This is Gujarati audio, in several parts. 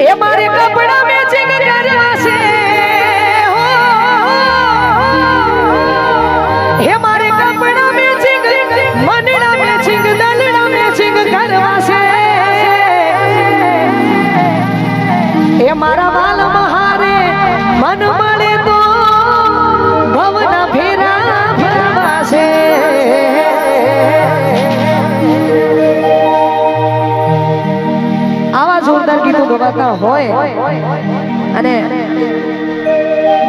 એ ગવાતા હોય અને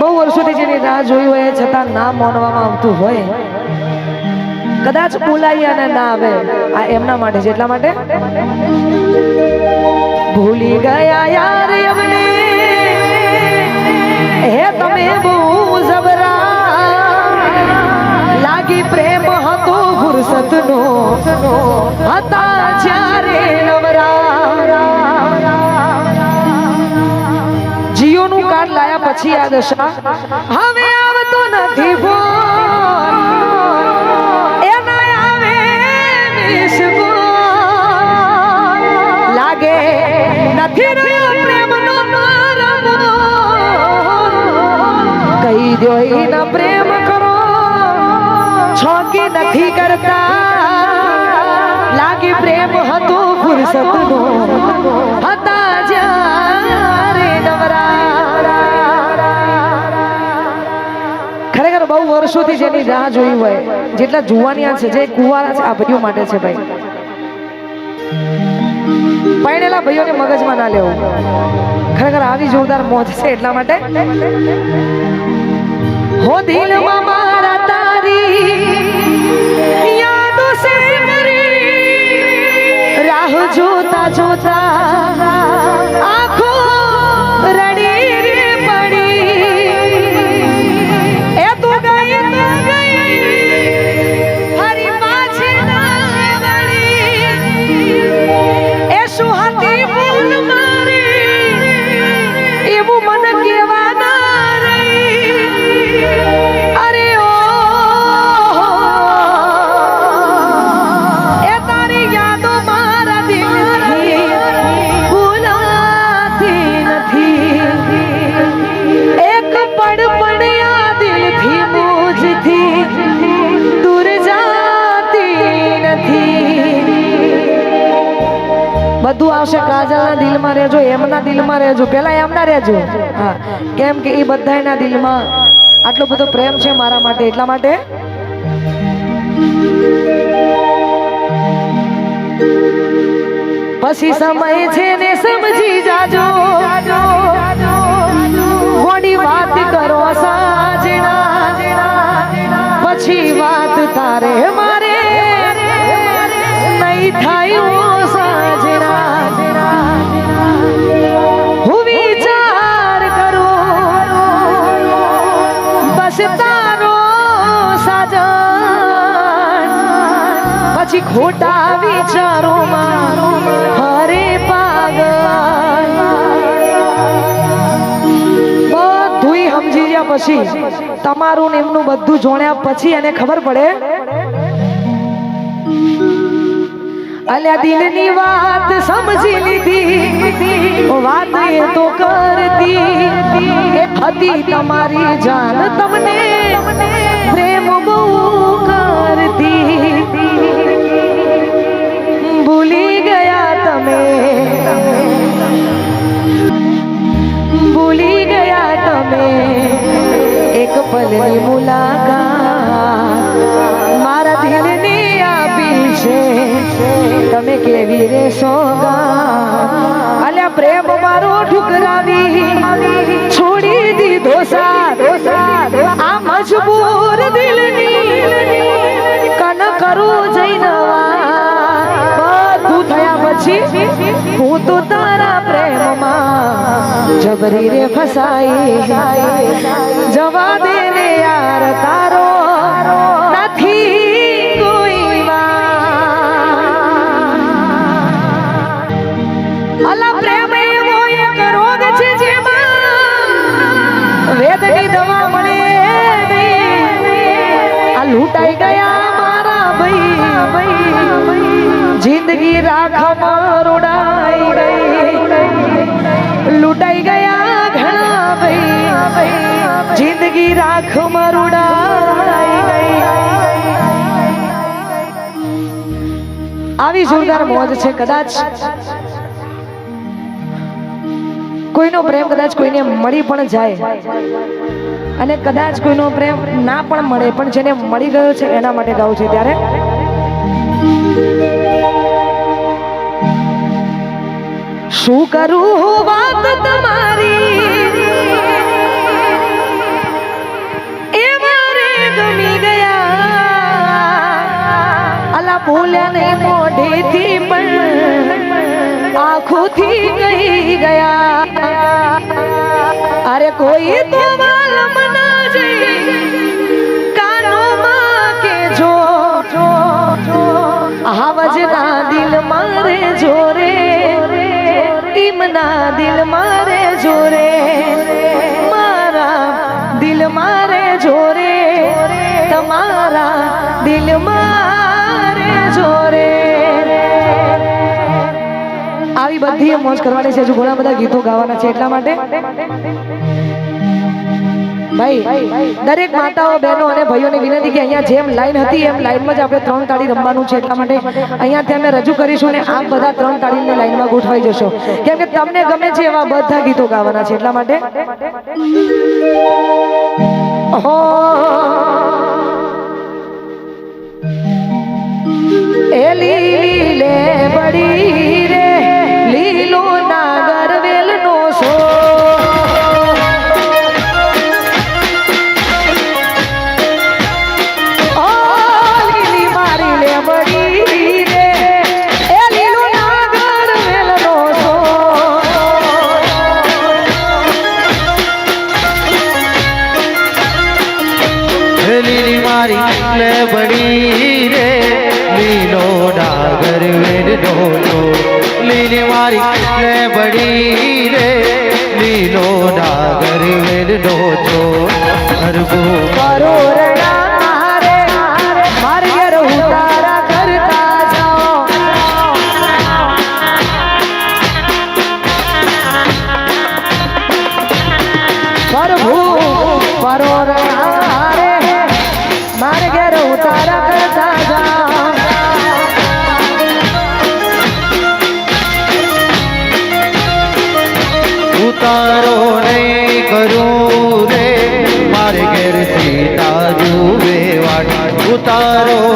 બહુ વર્ષોથી જેની રાહ જોઈ હોય છતાં ના માનવામાં આવતું હોય. કદાચ બોલાય અને ના આવે. આ એમના માટે છે. એટલા માટે? ભૂલી ગયા યાર એમને. હે તમે બહુ જબરા. લાગી પ્રેમ હતો ફુરસતનો. હતા જ્યારે પછી આ દશા હવે આવતો નથી લાગે નથી કહી દો પ્રેમ કરો. છો કે નથી કરતા. લાગે પ્રેમ હતો ફુરસતનો. વર્ષોથી જેની રાહ જોઈ હોય, જેટલા જુવાનિયા છે, જે કુવારા છે, આ ભાઈઓ માટે છે ભાઈ. પરણેલા ભાઈઓને મગજમાં ના લેવું. ખરેખર આવી જોરદાર મોજ છે એટલા માટે. હો દિલમાં મારા તારી, યાદો સે રાહ જોતા જોતા. દિલમાં એમ ના રહેજો. હા. કેમ કે એ બધાયના દિલમાં આટલો બધો પ્રેમ છે મારા માટે. એટલા માટે? પછી સમય છે ને સમજી જાજો. મોડી વાત કરો સાજણા પછી વાત તારે મારે. નહીં થાય ખોટા વિચારોમાં હરે પાગલ. બધુંય સમજી ગયા પછી, તમારું ને એમનું બધું જોણ્યા પછી એને ખબર પડે? અલ્યા દિલની વાત સમજી લીધી. વાત એ તો કરતી એ હતી તમારી જાન તમને. પ્રેમ બહુ કરતી. તમે ભૂલી ગયા તમે એક પલની મુલાકાત મારા દિલને આપી છે તમે કેવી રે સોગા અલ્યા પ્રેમ મારો ઠુકરાવી છોડી દીધો સાથ આ મજબૂર દિલની કન કરું જઈનવા બધું થયા પછી હું તો તારા પ્રેમમાં જબરી રે ફસાઈ જવા દે ને યાર તારો. નથી કોઈ પ્રેમ એવો એક રોગ છે જેમાં વેદની દવા જિંદગી રાખમાં રોડાઈ લૂંટાઈ ગયા ઘણા ભાઈ. જિંદગી રાખમાં રોડાઈ આવી જોરદાર મોજ છે કદાચ. કોઈનો પ્રેમ કદાચ કોઈને મળી પણ જાય. અને કદાચ કોઈનો પ્રેમ ના પણ મળે, પણ જેને મળી ગયો છે એના માટે ગાવું છે ત્યારે. શું કરું વાત તમારી? એ મારે ગમી ગયા. અલા બોલ્યા ને મોઢેથી પણ આંખોથી ગઈ ગયા. અરે કોઈ તો વાલમ ના કાનોમાં કે જો આવજના દિલ મારે જોરે ઈમના દિલ મારે જોરે. મારા દિલ મારે જોરે. તમારા દિલ મારે જોરે. આવી બધી મોજ કરવાની છે. હજુ ઘણા બધા ગીતો ગાવાના છે એટલા માટે. ભાઈ, દરેક માતાઓ, બહેનો અને ભાઈઓને વિનંતી કે અહીંયા જેમ લાઈન હતી, એમ લાઈનમાં જ આપણે ત્રણ તાળી રમવાનું છે. એટલા માટે અહીંયા અમે રજૂ કરીશું ને આપ બધા ત્રણ તાળીને લાઈનમાં ગોઠવાઈ જશો. કેમ કે તમને ગમે છે એવા બધા ગીતો ગાવાના છે. એટલા માટે એ એ લે બડી તારો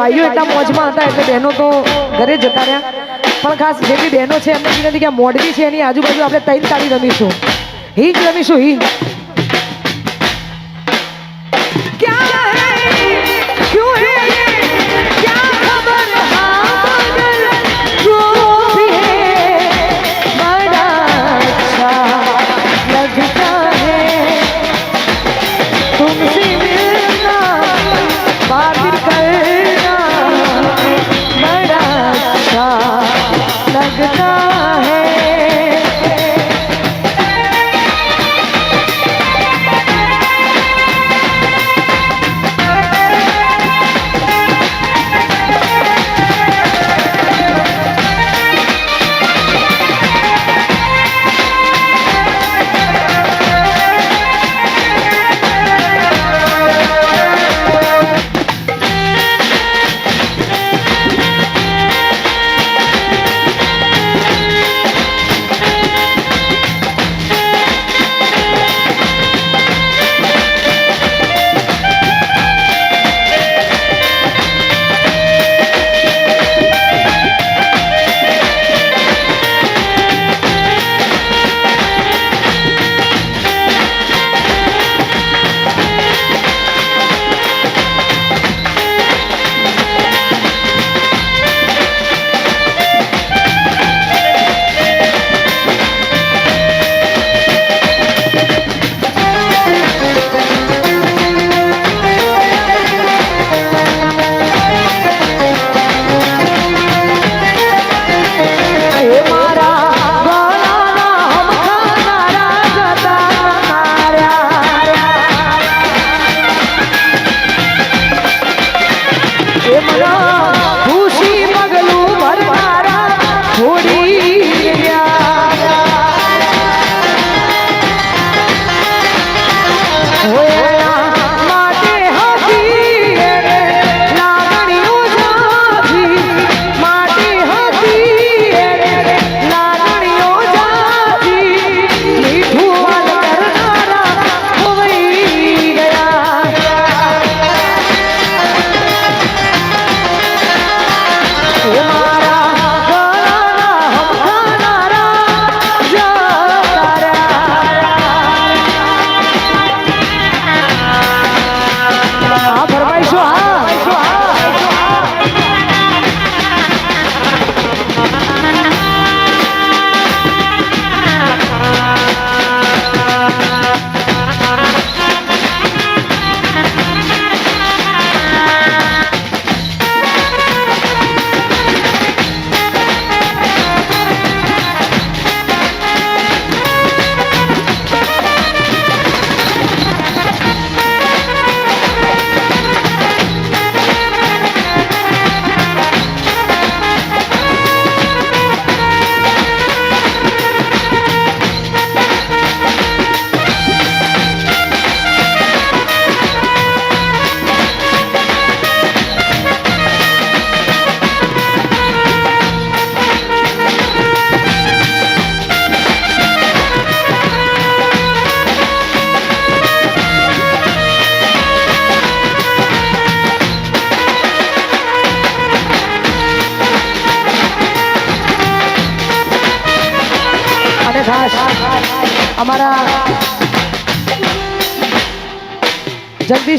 ભાઈઓ એટલા મોજમાં હતા એટલે બહેનો તો ઘરે જતા રહ્યા. પણ ખાસ જેટલી બહેનો છે એમને કીધું કે મોડવી છે એની આજુબાજુ આપણે તૈન તાળી રમીશું. હિંગ રમીશું, હિંગ.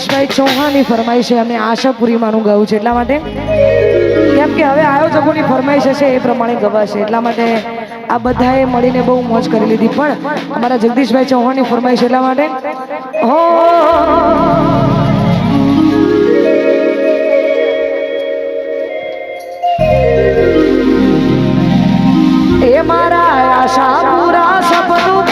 જગદીશભાઈ ચૌહાણની ફરમાઈશ છે. અમે આશાપુરીમાંનું ગાવું છે. એટલા માટે કેમ કે હવે આયોજકોની ફરમાઈશ હશે એ પ્રમાણે ગવાશે. એટલા માટે આ બધાએ મળીને બહુ મોજ કરી લીધી. પણ અમારા જગદીશભાઈ ચૌહાણની ફરમાઈશ એટલા માટે હો! એ મારા આશા પૂરા સપનું